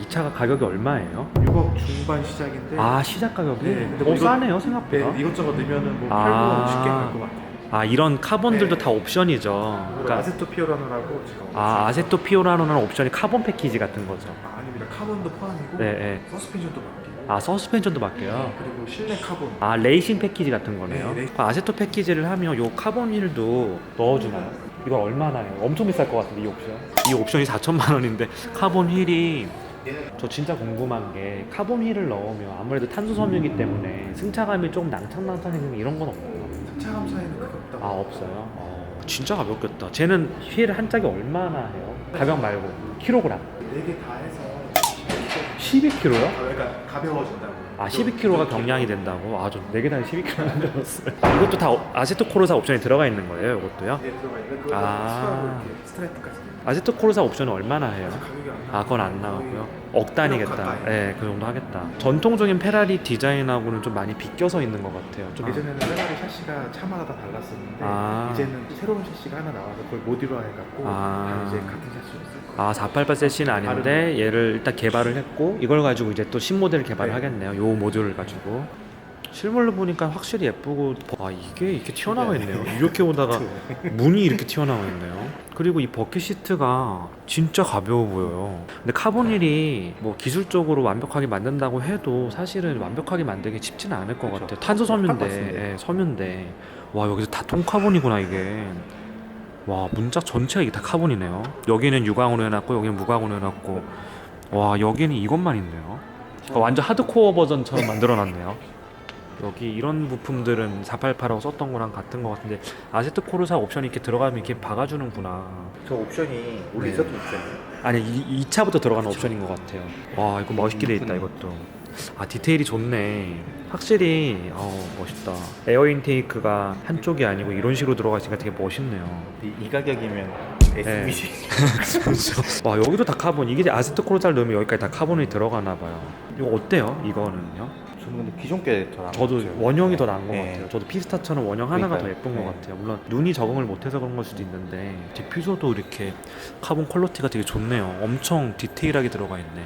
이 차가 가격이 얼마예요? 6억 중반 시작인데 아 시작 가격이? 네, 근데 어뭐 이거- 싸네요 생각보다 네, 이것저것 넣으면은 뭐 아. 팔고 쉽게 갈 것 같아요. 아 이런 카본들도 네. 다 옵션이죠 그리고 그러니까 아세토 피오라노라고 제가 아 아세토 피오라노는 옵션이 카본 패키지 같은 거죠 아, 아닙니다. 카본도 포함이고 네, 네. 서스펜션도 바뀌고 아 서스펜션도 바뀌어요 그리고 실내 카본 아 레이싱 패키지 같은 거네요. 네, 레이- 그 아세토 패키지를 하면 요 카본 휠도 넣어주나요? 이건 얼마나 해요? 엄청 비쌀 것 같은데 이 옵션? 이 옵션이 4천만 원인데 카본 휠이 저 진짜 궁금한 게 카본 휠을 넣으면 아무래도 탄소 섬유이기 때문에 승차감이 조금 낭창낭창해지는 이런 건 없나요? 차감 사이는 크게 없다고. 아 없어요. 어, 진짜 가볍겠다. 쟤는 휠 한 짝이 얼마나 해요? 가격 말고 킬로그램. 4개 다 해서 12kg요? 아, 그러니까 가벼워진다고. 아 12kg가 경량이 된다고? 아저 4개 다 12kg인 줄 알았어요. 이것도 다 아세토 코르사 옵션이 들어가 있는 거예요, 이것도요? 예, 들어가 있는데 그거 아. 이렇게 스트라이프까지. 아세토 코르사 옵션은 얼마나 해요? 아 그건 안 나오고요. 억 단위겠다. 예, 그 정도 하겠다. 전통적인 페라리 디자인하고는 좀 많이 비껴서 있는 것 같아요. 좀 예전에는 페라리 샤시가 차마다 다 달랐었는데 아. 이제는 새로운 샤시가 하나 나와서 그걸 모듈화해갖고 아. 다 이제 같은 샤시로 쓸 거예요. 아 488 세시는 아닌데 얘를 일단 개발을 했고 이걸 가지고 이제 또 신모델을 개발하겠네요. 요 모듈을 가지고 실물로 보니까 확실히 예쁘고 와 이게 이렇게 튀어나와 있네요. 이렇게 오다가 문이 이렇게 튀어나와 있네요. 그리고 이 버킷 시트가 진짜 가벼워 보여요. 근데 카본일이 뭐 기술적으로 완벽하게 만든다고 해도 사실은 완벽하게 만들기 쉽지는 않을 것 그렇죠. 같아요. 탄소 할것 섬유인데. 예, 섬유인데 와 여기서 다 통카본이구나 이게. 와 문짝 전체가 이게 다 카본이네요. 여기는 유광으로 해놨고 여기는 무광으로 해놨고 와 여기는 이것만 있네요. 그러니까 완전 하드코어 버전처럼 만들어놨네요. 여기 이런 부품들은 488하고 썼던 거랑 같은 것 같은데 아세트 코르사 옵션이 이렇게 들어가면 이렇게 박아주는구나. 저 옵션이 원래 네. 있었던 옵션이에요. 아니 이, 2차부터 들어가는 옵션인 것 같아요. 와 이거 멋있게 돼 있다 이쁘네. 이것도. 아 디테일이 좋네. 확실히 어 멋있다. 에어 인테이크가 한쪽이 아니고 이런 식으로 들어가 있으니까 되게 멋있네요. 이, 이 가격이면 네. SUV. 와 여기도 다 카본. 이게 아세트 코르사를 넣으면 여기까지 다 카본이 들어가나 봐요. 이거 어때요? 이거는요? 저는 근데 기존 게더 나은 저도 것. 원형이 더 나은 것 네. 같아요. 저도 피스타처럼 원형 하나가 더 그러니까요. 예쁜 것 네. 같아요. 물론 눈이 적응을 못해서 그런 걸 수도 있는데 디퓨저도 이렇게 카본 퀄리티가 되게 좋네요. 엄청 디테일하게 들어가 있네.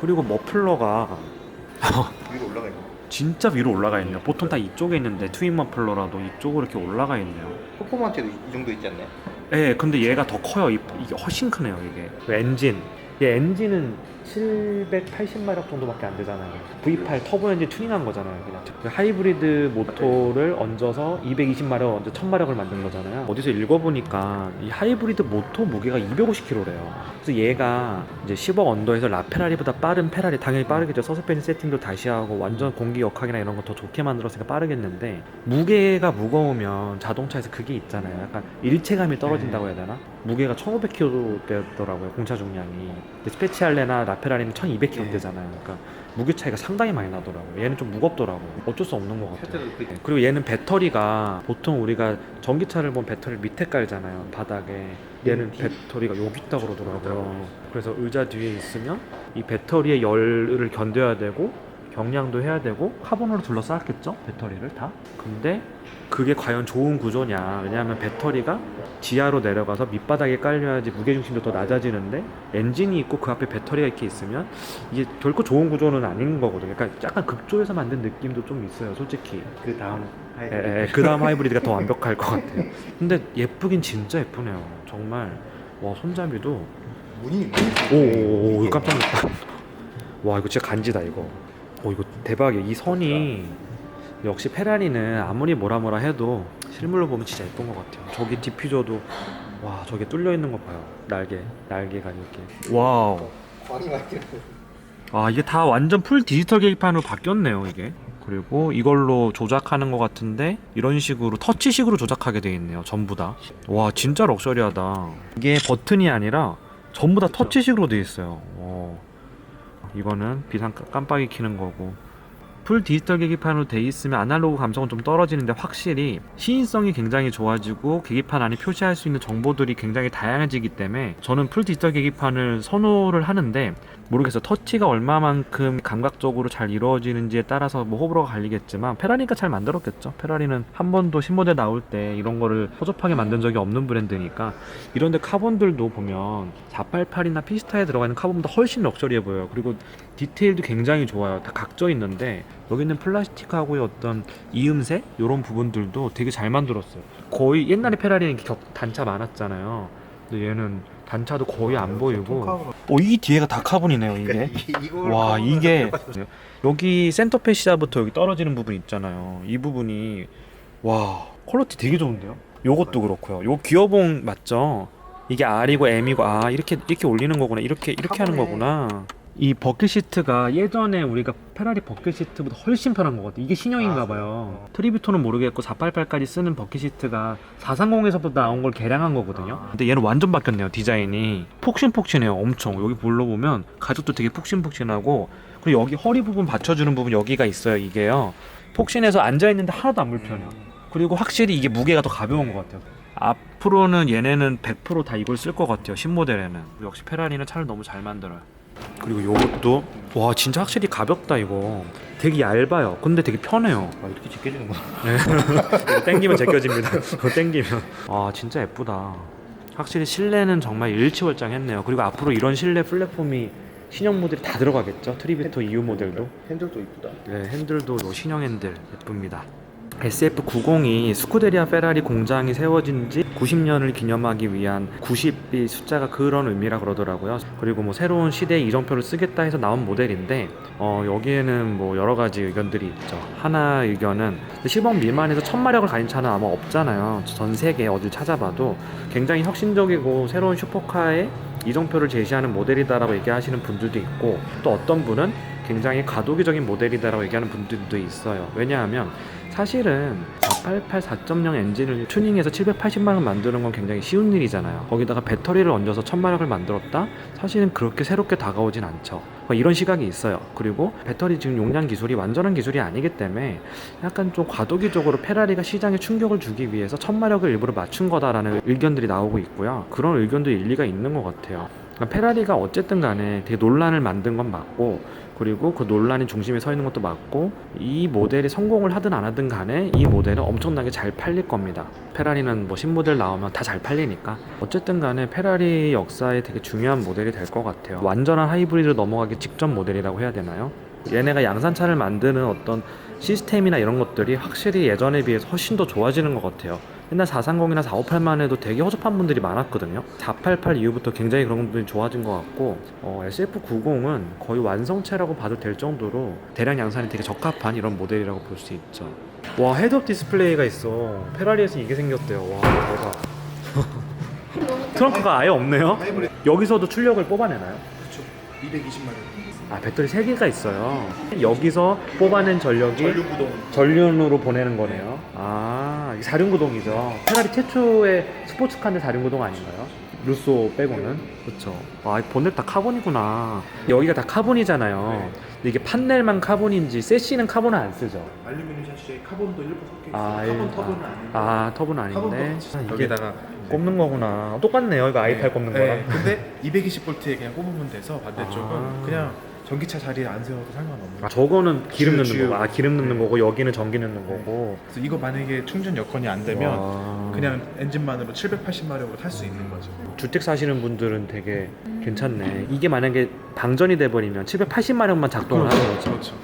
그리고 머플러가 위로 올라가 있는 거. 진짜 위로 올라가 있네요. 보통 다 이쪽에 있는데 트윈 머플러라도 이쪽으로 이렇게 올라가 있네요. 퍼포먼트도 이 정도 있지 않나요? 예, 근데 얘가 더 커요. 이- 이게 훨씬 크네요, 이게. 그 엔진. 얘 엔진은 780마력 정도밖에 안 되잖아요. V8 터보 엔진 튜닝한 거잖아요, 그냥. 그 하이브리드 모터를 얹어서 220마력 얹어 1000마력을 만든 거잖아요. 어디서 읽어보니까 이 하이브리드 모터 무게가 250kg래요. 그래서 얘가 이제 10억 언더에서 라페라리보다 빠른 페라리, 당연히 빠르겠죠. 서스펜션 세팅도 다시 하고 완전 공기 역학이나 이런 거 더 좋게 만들었으니까 빠르겠는데 무게가 무거우면 자동차에서 그게 있잖아요. 약간 일체감이 떨어진다고 해야 되나? 무게가 1500kg 되더라고요 공차 중량이. 근데 스페치알레나 라페라리는 1200kg 되잖아요. 그러니까 무게 차이가 상당히 많이 나더라고요. 얘는 좀 무겁더라고요. 어쩔 수 없는 것 같아요. 그 네, 그리고 얘는 배터리가 보통 우리가 전기차를 보면 배터리 밑에 깔잖아요 바닥에. 얘는 배터리가 여기 있다 그러더라고요. 그래서 의자 뒤에 있으면 이 배터리의 열을 견뎌야 되고 경량도 해야 되고 카본으로 둘러쌌겠죠? 배터리를 다? 근데 그게 과연 좋은 구조냐? 왜냐하면 배터리가 지하로 내려가서 밑바닥에 깔려야지 무게중심도 더 낮아지는데 엔진이 있고 그 앞에 배터리가 이렇게 있으면 이게 결코 좋은 구조는 아닌 거거든요. 그러니까 약간 급조해서 만든 느낌도 좀 있어요 솔직히. 그 다음 예, 예, 그 다음 하이브리드가 더 완벽할 것 같아요. 근데 예쁘긴 진짜 예쁘네요. 정말. 와 손잡이도 문이 오오오 깜짝 놀랐다. 와 이거 진짜 간지다 이거 오 이거 대박이야. 이 선이 역시 페라리는 아무리 뭐라 뭐라 해도 실물로 보면 진짜 예쁜 것 같아요. 저기 디퓨저도 와 저게 뚫려 있는 거 봐요. 날개 날개가 이렇게 와우. 광이 많이 아 이게 다 완전 풀 디지털 계기판으로 바뀌었네요 이게. 그리고 이걸로 조작하는 것 같은데 이런 식으로 터치식으로 조작하게 돼 있네요 전부 다와 진짜 럭셔리하다. 이게 버튼이 아니라 전부 다 터치식으로 돼 있어요. 와. 이거는 비상 깜빡이 켜는 거고. 풀 디지털 계기판으로 돼 있으면 아날로그 감성은 좀 떨어지는데 확실히 시인성이 굉장히 좋아지고 계기판 안에 표시할 수 있는 정보들이 굉장히 다양해지기 때문에 저는 풀 디지털 계기판을 선호를 하는데 모르겠어요. 터치가 얼마만큼 감각적으로 잘 이루어지는지에 따라서 뭐 호불호가 갈리겠지만 페라리가 잘 만들었겠죠. 페라리는 한 번도 신모델 나올 때 이런 거를 허접하게 만든 적이 없는 브랜드니까 이런데 카본들도 보면 488이나 피스타에 들어가 있는 카본보다 훨씬 럭셔리해 보여요. 그리고 디테일도 굉장히 좋아요. 다 각져 있는데 여기 있는 플라스틱하고의 어떤 이음새 이런 부분들도 되게 잘 만들었어요. 거의 옛날에 페라리는 이렇게 격- 단차 많았잖아요. 근데 얘는 단차도 거의 안 보이고. 어, 이 뒤에가 다 카본이네요, 이게. 이걸 와 이게 여기 센터페시아부터 여기 떨어지는 부분 있잖아요. 이 부분이 와 퀄리티 되게 좋은데요. 요것도 그렇고요. 요 기어봉 맞죠? 이게 R이고 M이고 아 이렇게 이렇게 올리는 거구나. 이렇게 이렇게 하는. 거구나. 이 버킷 시트가 예전에 우리가 페라리 버킷 시트보다 훨씬 편한 것 같아. 이게 신형인가 아, 봐요. 트리비토는 모르겠고 488까지 쓰는 버킷 시트가 430에서부터 나온 걸 개량한 거거든요. 근데 얘는 완전 바뀌었네요. 디자인이 폭신폭신해요. 엄청 여기 불러보면 가죽도 되게 폭신폭신하고 그리고 여기 허리 부분 받쳐주는 부분 여기가 있어요. 이게요. 폭신해서 앉아 있는데 하나도 안 불편해요. 그리고 확실히 이게 무게가 더 가벼운 것 같아요. 앞으로는 얘네는 100%다 이걸 쓸 것 같아요. 신모델에는. 역시 페라리는 차를 너무 잘 만들어요. 그리고 요것도 와 진짜 확실히 가볍다 이거. 되게 얇아요. 근데 되게 편해요. 아, 이렇게 제껴지는구나. 이거 땡기면 제껴집니다. 이거 땡기면. 아 진짜 예쁘다. 확실히 실내는 정말 일치월장했네요. 그리고 앞으로 이런 실내 플랫폼이 신형 모델이 다 들어가겠죠. 트리비토 EU 모델도. 핸들도 이쁘다. 네, 핸들도 요 신형 핸들 예쁩니다. SF90이 스쿠데리아 페라리 공장이 세워진 지 90년을 기념하기 위한 90이 숫자가 그런 의미라 그러더라고요. 그리고 뭐 새로운 시대의 이정표를 쓰겠다 해서 나온 모델인데 어, 여기에는 뭐 여러 가지 의견들이 있죠. 하나 의견은 10억 미만에서 1000마력을 가진 차는 아마 없잖아요. 전 세계 어딜 찾아봐도 굉장히 혁신적이고 새로운 슈퍼카의 이정표를 제시하는 모델이다라고 얘기하시는 분들도 있고 또 어떤 분은 굉장히 가도기적인 모델이다라고 얘기하는 분들도 있어요. 왜냐하면 사실은 488 4.0 엔진을 튜닝해서 780마력 만드는 건 굉장히 쉬운 일이잖아요. 거기다가 배터리를 얹어서 1000마력을 만들었다? 사실은 그렇게 새롭게 다가오진 않죠. 뭐 이런 시각이 있어요. 그리고 배터리 지금 용량 기술이 완전한 기술이 아니기 때문에 약간 좀 과도기적으로 페라리가 시장에 충격을 주기 위해서 1000마력을 일부러 맞춘 거다라는 의견들이 나오고 있고요. 그런 의견도 일리가 있는 것 같아요. 그러니까 페라리가 어쨌든 간에 되게 논란을 만든 건 맞고 그리고 그 논란이 중심에 서 있는 것도 맞고 이 모델이 성공을 하든 안 하든 간에 이 모델은 엄청나게 잘 팔릴 겁니다. 페라리는 뭐 신모델 나오면 다 잘 팔리니까 어쨌든 간에 페라리 역사에 되게 중요한 모델이 될 것 같아요. 완전한 하이브리드 넘어가기 직전 모델이라고 해야 되나요? 얘네가 양산차를 만드는 어떤 시스템이나 이런 것들이 확실히 예전에 비해서 훨씬 더 좋아지는 것 같아요. 옛날 430이나 458만 해도 되게 허접한 분들이 많았거든요. 488 이후부터 굉장히 그런 분들이 좋아진 것 같고 어, SF90은 거의 완성체라고 봐도 될 정도로 대량 양산이 되게 적합한 이런 모델이라고 볼 수 있죠. 와 헤드업 디스플레이가 있어. 페라리에서 이게 생겼대요. 와 대박. 트렁크가 아예 없네요. 여기서도 출력을 뽑아내나요? 그쵸. 220마력. 아 배터리 3개가 있어요. 여기서 뽑아낸 전력이 전류 구동. 전륜으로 보내는 거네요. 아, 이게 사륜구동이죠. 페라리 최초의 스포츠카인데 사륜구동 아닌가요? 루소 빼고는 그렇죠. 아, 본넷 다 카본이구나. 여기가 다 카본이잖아요. 네. 근데 이게 판넬만 카본인지 세시는 카본을 안 쓰죠. 알루미늄 샤시에 카본도 일부 섞여 있어. 아, 카본 일- 터보는 아닌데. 아, 터보는 카본도 아닌데. 여기다가 꼽는 거구나. 똑같네요. 이거 i8 꼽는 네, 거랑. 근데 220볼트에 그냥 꼽으면 돼서 반대쪽은 아. 그냥 전기차 자리에 안 세워도 상관없는 아. 저거는 기름 주유, 넣는 주유. 거고, 아 기름 넣는 네. 거고 여기는 전기 넣는 거고. 그래서 이거 만약에 충전 여건이 안 되면 와. 그냥 엔진만으로 780마력으로 탈 수 있는 거죠. 주택 사시는 분들은 되게 괜찮네. 이게 만약에 방전이 돼 버리면 780마력만 작동을 하는 거죠. 그렇죠.